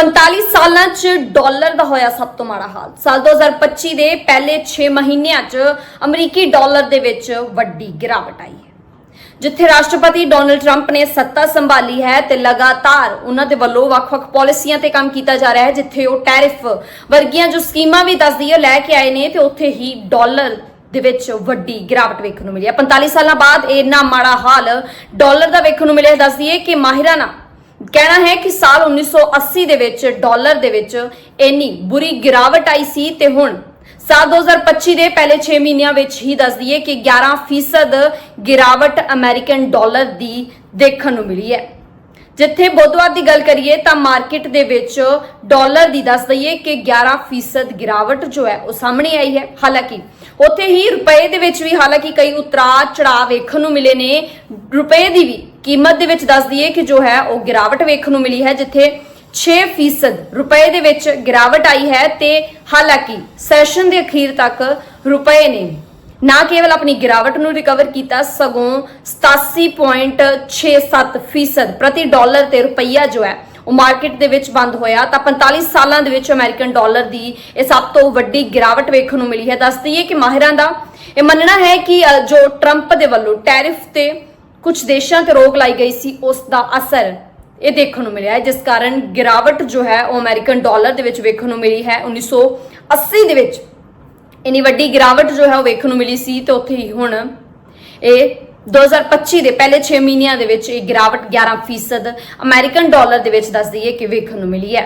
45 ਸਾਲਾਂ 'ਚ ਡਾਲਰ ਦਾ ਹੋਇਆ ਸਭ ਤੋਂ ਮਾੜਾ ਹਾਲ। ਸਾਲ 2025 ਦੇ ਪਹਿਲੇ 6 ਮਹੀਨਿਆਂ 'ਚ ਅਮਰੀਕੀ ਡਾਲਰ ਦੇ ਵਿੱਚ ਵੱਡੀ ਗਿਰਾਵਟ ਆਈ ਹੈ। ਜਿੱਥੇ ਰਾਸ਼ਟਰਪਤੀ ਡੋਨਲਡ ਟਰੰਪ ਨੇ ਸੱਤਾ ਸੰਭਾਲੀ ਹੈ ਤੇ ਲਗਾਤਾਰ ਉਹਨਾਂ ਦੇ ਵੱਲੋਂ ਵੱਖ-ਵੱਖ ਪਾਲਿਸੀਆਂ ਤੇ ਕੰਮ ਕੀਤਾ ਜਾ ਰਿਹਾ ਹੈ, ਜਿੱਥੇ ਉਹ ਟੈਰਿਫ ਵਰਗੀਆਂ ਜੋ ਸਕੀਮਾਂ ਵੀ ਦੱਸਦੀ ਹੈ ਲੈ ਕੇ ਆਏ ਨੇ ਤੇ ਉੱਥੇ ਹੀ ਡਾਲਰ ਦੇ ਵਿੱਚ ਵੱਡੀ ਗਿਰਾਵਟ ਵੇਖਣ ਨੂੰ ਮਿਲੀ ਹੈ। 45 ਸਾਲਾਂ ਬਾਅਦ ਇਹ ਇੰਨਾ ਮਾੜਾ ਹਾਲ ਡਾਲਰ ਦਾ ਵੇਖਣ ਨੂੰ ਮਿਲਿਆ, ਦੱਸਦੀ ਹੈ ਕਿ ਮਾਹਿਰਾਂ ਨਾਲ ਕਹਿਣਾ ਹੈ ਕਿ ਸਾਲ 1980 ਦੇ ਵਿੱਚ ਡਾਲਰ ਦੇ ਵਿੱਚ ਇੰਨੀ ਬੁਰੀ ਗਿਰਾਵਟ ਆਈ ਸੀ ਤੇ ਹੁਣ ਸਾਲ 2025 ਦੇ ਪਹਿਲੇ 6 ਮਹੀਨਿਆਂ ਵਿੱਚ ਹੀ ਦੱਸ ਦਈਏ ਕਿ 11% ਗਿਰਾਵਟ ਅਮਰੀਕਨ ਡਾਲਰ ਦੀ ਦੇਖਣ ਨੂੰ ਮਿਲੀ ਹੈ। ਜਿੱਥੇ ਬੁੱਧਵਾਰ ਦੀ ਗੱਲ ਕਰੀਏ ਤਾਂ ਮਾਰਕੀਟ ਦੇ ਵਿੱਚ ਡਾਲਰ ਦੀ ਦੱਸ ਦਈਏ ਕਿ 11% ਗਿਰਾਵਟ ਜੋ ਹੈ ਉਹ ਸਾਹਮਣੇ ਆਈ ਹੈ। ਹਾਲਾਂਕਿ ਉੱਥੇ ਹੀ ਰੁਪਏ ਦੇ ਵਿੱਚ ਵੀ ਹਾਲਾਂਕਿ ਕਈ ਉਤਰਾਅ ਚੜਾਅ ਵੇਖਣ ਨੂੰ ਮਿਲੇ ਨੇ। ਰੁਪਏ ਦੀ ਵੀ ਕੀਮਤ ਦੇ ਵਿੱਚ ਦੱਸ ਦਈਏ ਕਿ ਜੋ ਹੈ ਉਹ ਗਿਰਾਵਟ ਵੇਖਣ ਨੂੰ ਮਿਲੀ ਹੈ, ਜਿੱਥੇ 6% ਰੁਪਏ ਦੇ ਵਿੱਚ ਗਿਰਾਵਟ ਆਈ ਹੈ ਤੇ ਹਾਲਾਂਕਿ ਸੈਸ਼ਨ ਦੇ ਅਖੀਰ ਤੱਕ ਰੁਪਏ ਨੇ ਨਾ ਕੇਵਲ ਆਪਣੀ ਗਿਰਾਵਟ ਨੂੰ ਰਿਕਵਰ ਕੀਤਾ, ਸਗੋਂ 87.67% ਪ੍ਰਤੀ ਡਾਲਰ ਤੇ ਰੁਪਈਆ ਜੋ ਹੈ ਉਹ ਮਾਰਕੀਟ ਦੇ ਵਿੱਚ ਬੰਦ ਹੋਇਆ। ਤਾਂ 45 ਸਾਲਾਂ ਦੇ ਵਿੱਚ ਅਮਰੀਕਨ ਡਾਲਰ ਦੀ ਇਹ ਸਭ ਤੋਂ ਵੱਡੀ ਗਿਰਾਵਟ ਵੇਖਣ ਨੂੰ ਮਿਲੀ ਹੈ। ਦੱਸਦੀ ਹੈ ਕਿ ਮਾਹਿਰਾਂ ਦਾ ਇਹ ਮੰਨਣਾ ਹੈ ਕਿ ਜੋ ਟਰੰਪ ਦੇ ਵੱਲੋਂ ਟੈਰਿਫ ਤੇ ਕੁਝ ਦੇਸ਼ਾਂ ਤੇ ਰੋਕ ਲਾਈ ਗਈ ਸੀ, ਉਸ ਦਾ ਅਸਰ ਇਹ ਦੇਖਣ ਨੂੰ ਮਿਲਿਆ ਹੈ, ਜਿਸ ਕਾਰਨ ਗਿਰਾਵਟ ਜੋ ਹੈ ਉਹ ਅਮਰੀਕਨ ਡਾਲਰ ਦੇ ਵਿੱਚ ਵੇਖਣ ਨੂੰ ਮਿਲੀ ਹੈ 1980 ਦੇ ਵਿੱਚ। ਇੰਨੀ ਵੱਡੀ ਗਿਰਾਵਟ ਜੋ ਹੈ ਉਹ ਵੇਖਣ ਨੂੰ ਮਿਲੀ ਸੀ ਤੇ ਉੱਥੇ ਹੀ ਹੁਣ ਇਹ 2025 ਦੇ ਪਹਿਲੇ 6 ਮਹੀਨਿਆਂ ਦੇ ਵਿੱਚ ਇਹ ਗਿਰਾਵਟ 11% ਅਮਰੀਕਨ ਡਾਲਰ ਦੇ ਵਿੱਚ ਦੱਸਦੀ ਹੈ ਕਿ ਵੇਖਣ ਨੂੰ ਮਿਲੀ ਹੈ।